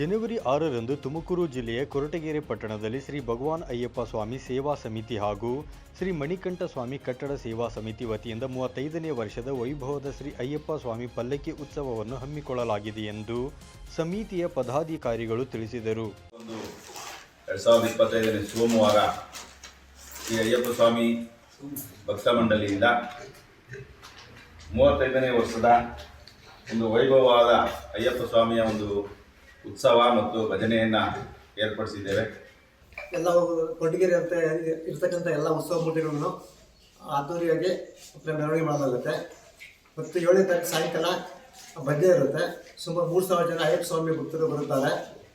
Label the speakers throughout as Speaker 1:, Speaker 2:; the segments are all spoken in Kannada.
Speaker 1: ಜನವರಿ ಆರರಂದು ತುಮಕೂರು ಜಿಲ್ಲೆಯ ಕೊರಟಗೆರೆ ಪಟ್ಟಣದಲ್ಲಿ ಶ್ರೀ ಭಗವಾನ್ ಅಯ್ಯಪ್ಪ ಸ್ವಾಮಿ ಸೇವಾ ಸಮಿತಿ ಹಾಗೂ ಶ್ರೀ ಮಣಿಕಂಠ ಸ್ವಾಮಿ ಕಟ್ಟಡ ಸೇವಾ ಸಮಿತಿ ವತಿಯಿಂದ ಮೂವತ್ತೈದನೇ ವರ್ಷದ ವೈಭವದ ಶ್ರೀ ಅಯ್ಯಪ್ಪ ಸ್ವಾಮಿ ಪಲ್ಲಕ್ಕಿ ಉತ್ಸವವನ್ನು ಹಮ್ಮಿಕೊಳ್ಳಲಾಗಿದೆ ಎಂದು ಸಮಿತಿಯ ಪದಾಧಿಕಾರಿಗಳು ತಿಳಿಸಿದರು.
Speaker 2: ಸೋಮವಾರ ಅಯ್ಯಪ್ಪ ಸ್ವಾಮಿ ಭಕ್ತ ಮಂಡಳಿಯಿಂದ ಮೂವತ್ತೈದನೇ ವರ್ಷದ ಒಂದು ವೈಭವವಾದ ಅಯ್ಯಪ್ಪ ಸ್ವಾಮಿಯ ಒಂದು ಉತ್ಸವ ಮತ್ತು ಭಜನೆಯನ್ನು ಏರ್ಪಡಿಸಿದ್ದೇವೆ.
Speaker 3: ಎಲ್ಲ ಕೊಟ್ಟಿಗೆರೆ ಅಂತ ಇರ್ತಕ್ಕಂಥ ಎಲ್ಲ ಉತ್ಸವ ಮೂರ್ತಿಗಳನ್ನು ಅದ್ದೂರಿಯಾಗಿ ಮೆರವಣಿಗೆ ಮಾಡಲಾಗುತ್ತೆ. ಮತ್ತು ಏಳನೇ ತಾರೀಕು ಸಾಯಂಕಾಲ ಭಜನೆ ಇರುತ್ತೆ. ಸುಮಾರು ಮೂರು ಸಾವಿರ ಜನ ಅಯ್ಯಪ್ಪ ಸ್ವಾಮಿ ಭಕ್ತರು ಬರುತ್ತಾರೆ.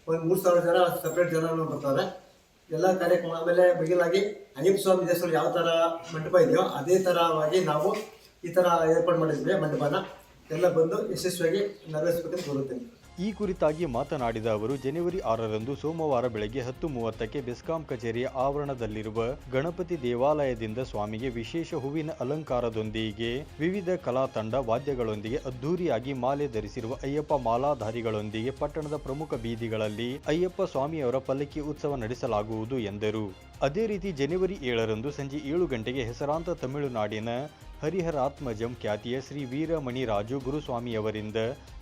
Speaker 3: ಒಂದು ಮೂರು ಸಾವಿರ ಜನ ಸಪ್ರೇಟ್ ಜನರು ಬರ್ತಾರೆ. ಎಲ್ಲ ಕಾರ್ಯಕ್ರಮ ಆಮೇಲೆ ಬಗಿಲಾಗಿ ಅಯ್ಯಪ್ಪ ಸ್ವಾಮಿ ದೇವಸ್ಥಾನ ಯಾವ ಥರ ಮಂಟಪ ಇದೆಯೋ ಅದೇ ಥರವಾಗಿ ನಾವು ಈ ಥರ ಏರ್ಪಾಡು ಮಾಡಿದ್ವಿ ಮಂಟಪನ. ಎಲ್ಲ ಬಂದು ಯಶಸ್ವಿಯಾಗಿ ನೆರವೇರಿಸಬೇಕಂತ ಬರುತ್ತೇನೆ
Speaker 1: ಈ ಕುರಿತಾಗಿ ಮಾತನಾಡಿದ ಅವರು, ಜನವರಿ ಆರರಂದು ಸೋಮವಾರ ಬೆಳಗ್ಗೆ ಹತ್ತು ಮೂವತ್ತಕ್ಕೆ ಬೆಸ್ಕಾಂ ಕಚೇರಿಯ ಆವರಣದಲ್ಲಿರುವ ಗಣಪತಿ ದೇವಾಲಯದಿಂದ ಸ್ವಾಮಿಗೆ ವಿಶೇಷ ಹೂವಿನ ಅಲಂಕಾರದೊಂದಿಗೆ ವಿವಿಧ ಕಲಾ ತಂಡ ವಾದ್ಯಗಳೊಂದಿಗೆ ಅದ್ದೂರಿಯಾಗಿ ಮಾಲೆ ಧರಿಸಿರುವ ಅಯ್ಯಪ್ಪ ಮಾಲಾಧಾರಿಗಳೊಂದಿಗೆ ಪಟ್ಟಣದ ಪ್ರಮುಖ ಬೀದಿಗಳಲ್ಲಿ ಅಯ್ಯಪ್ಪ ಸ್ವಾಮಿಯವರ ಪಲ್ಲಕ್ಕಿ ಉತ್ಸವ ನಡೆಸಲಾಗುವುದು ಎಂದರು. ಅದೇ ರೀತಿ ಜನವರಿ ಏಳರಂದು ಸಂಜೆ ಏಳು ಗಂಟೆಗೆ ಹೆಸರಾಂತ ತಮಿಳುನಾಡಿನ ಹರಿಹರಾತ್ಮಜಂ ಖ್ಯಾತಿಯ ಶ್ರೀ ವೀರಮಣಿ ವೀರಮಣಿರಾಜು ಗುರುಸ್ವಾಮಿಯವರಿಂದ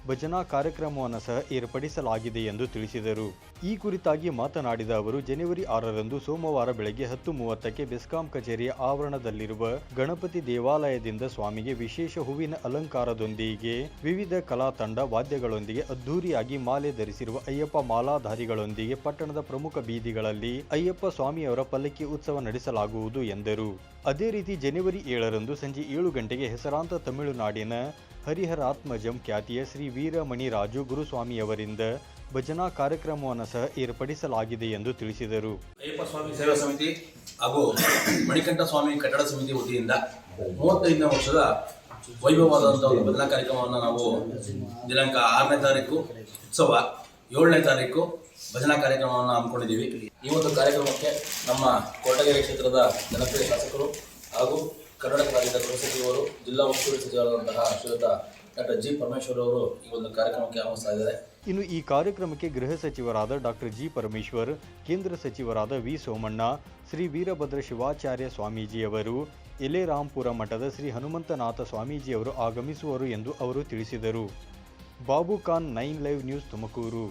Speaker 1: ಭಜನಾ ಕಾರ್ಯಕ್ರಮವನ್ನು ಸಹ ಏರ್ಪಡಿಸಲಾಗಿದೆ ಎಂದು ತಿಳಿಸಿದರು. ಈ ಕುರಿತಾಗಿ ಮಾತನಾಡಿದ ಅವರು, ಜನವರಿ ಆರರಂದು ಸೋಮವಾರ ಬೆಳಗ್ಗೆ ಹತ್ತು ಮೂವತ್ತಕ್ಕೆ ಬೆಸ್ಕಾಂ ಕಚೇರಿಯ ಆವರಣದಲ್ಲಿರುವ ಗಣಪತಿ ದೇವಾಲಯದಿಂದ ಸ್ವಾಮಿಗೆ ವಿಶೇಷ ಹೂವಿನ ಅಲಂಕಾರದೊಂದಿಗೆ ವಿವಿಧ ಕಲಾ ತಂಡ ವಾದ್ಯಗಳೊಂದಿಗೆ ಅದ್ದೂರಿಯಾಗಿ ಮಾಲೆ ಧರಿಸಿರುವ ಅಯ್ಯಪ್ಪ ಮಾಲಾಧಾರಿಗಳೊಂದಿಗೆ ಪಟ್ಟಣದ ಪ್ರಮುಖ ಬೀದಿಗಳಲ್ಲಿ ಅಯ್ಯಪ್ಪ ಸ್ವಾಮಿಯವರ ಪಲ್ಲಕ್ಕಿ ಉತ್ಸವ ನಡೆಸಲಾಗುವುದು ಎಂದರು. ಅದೇ ರೀತಿ ಜನವರಿ ಏಳರಂದು ಸಂಜೆ ಏಳು ಗಂಟೆಗೆ ಹೆಸರಾಂತ ತಮಿಳುನಾಡಿನ ಹರಿಹರಾತ್ಮಜಂ ಖ್ಯಾತಿಯ ಶ್ರೀ ವೀರಮಣಿರಾಜು ಗುರುಸ್ವಾಮಿಯವರಿಂದ ಭಜನಾ ಕಾರ್ಯಕ್ರಮವನ್ನು ಸಹ ಏರ್ಪಡಿಸಲಾಗಿದೆ ಎಂದು ತಿಳಿಸಿದರು.
Speaker 4: ಅಯ್ಯಪ್ಪ ಸ್ವಾಮಿ ಸೇವಾ ಸಮಿತಿ ಹಾಗೂ ಮಣಿಕಂಠ ಸ್ವಾಮಿ ಕಟ್ಟಡ ಸಮಿತಿ ವತಿಯಿಂದ ಮೂವತ್ತೈದನೇ ವರ್ಷದ ವೈಭವವಾದಂಥ ಒಂದು ಭಜನಾ ಕಾರ್ಯಕ್ರಮವನ್ನು ನಾವು ದಿನಾಂಕ ಆರನೇ ತಾರೀಕು ಉತ್ಸವ ಏಳನೇ ತಾರೀಕು ಭಜನಾ ಕಾರ್ಯಕ್ರಮವನ್ನು ಹಮ್ಮಿಕೊಂಡಿದ್ದೀವಿ. ಈ ಒಂದು ಕಾರ್ಯಕ್ರಮಕ್ಕೆ ನಮ್ಮ ಕೊರಟಗೆರೆ ಕ್ಷೇತ್ರದ ಜನಪ್ರಿಯ ಶಾಸಕರು ಹಾಗೂ ಕರ್ನಾಟಕ ರಾಜ್ಯದ ಗೃಹ ಸಚಿವರು, ಜಿಲ್ಲಾ ಉಸ್ತುವಾರಿ ಸಚಿವರಾದಂತಹ ಶ್ರೀಯುತ ಡಾಕ್ಟರ್ ಜಿ ಪರಮೇಶ್ವರ್ ಅವರು ಈ ಒಂದು ಕಾರ್ಯಕ್ರಮಕ್ಕೆ ಆಹ್ವಾನಿಸ್ತಾ ಇದ್ದಾರೆ.
Speaker 1: ಇನ್ನು ಈ ಕಾರ್ಯಕ್ರಮಕ್ಕೆ ಗೃಹ ಸಚಿವರಾದ ಡಾಕ್ಟರ್ ಜಿ ಪರಮೇಶ್ವರ್, ಕೇಂದ್ರ ಸಚಿವರಾದ ವಿ ಸೋಮಣ್ಣ, ಶ್ರೀ ವೀರಭದ್ರ ಶಿವಾಚಾರ್ಯ ಸ್ವಾಮೀಜಿಯವರು ಎಲೆರಾಂಪುರ ಮಠದ ಶ್ರೀ ಹನುಮಂತನಾಥ ಸ್ವಾಮೀಜಿಯವರು ಆಗಮಿಸುವರು ಎಂದು ಅವರು ತಿಳಿಸಿದರು. Babu Khan nine live news Tumakuru.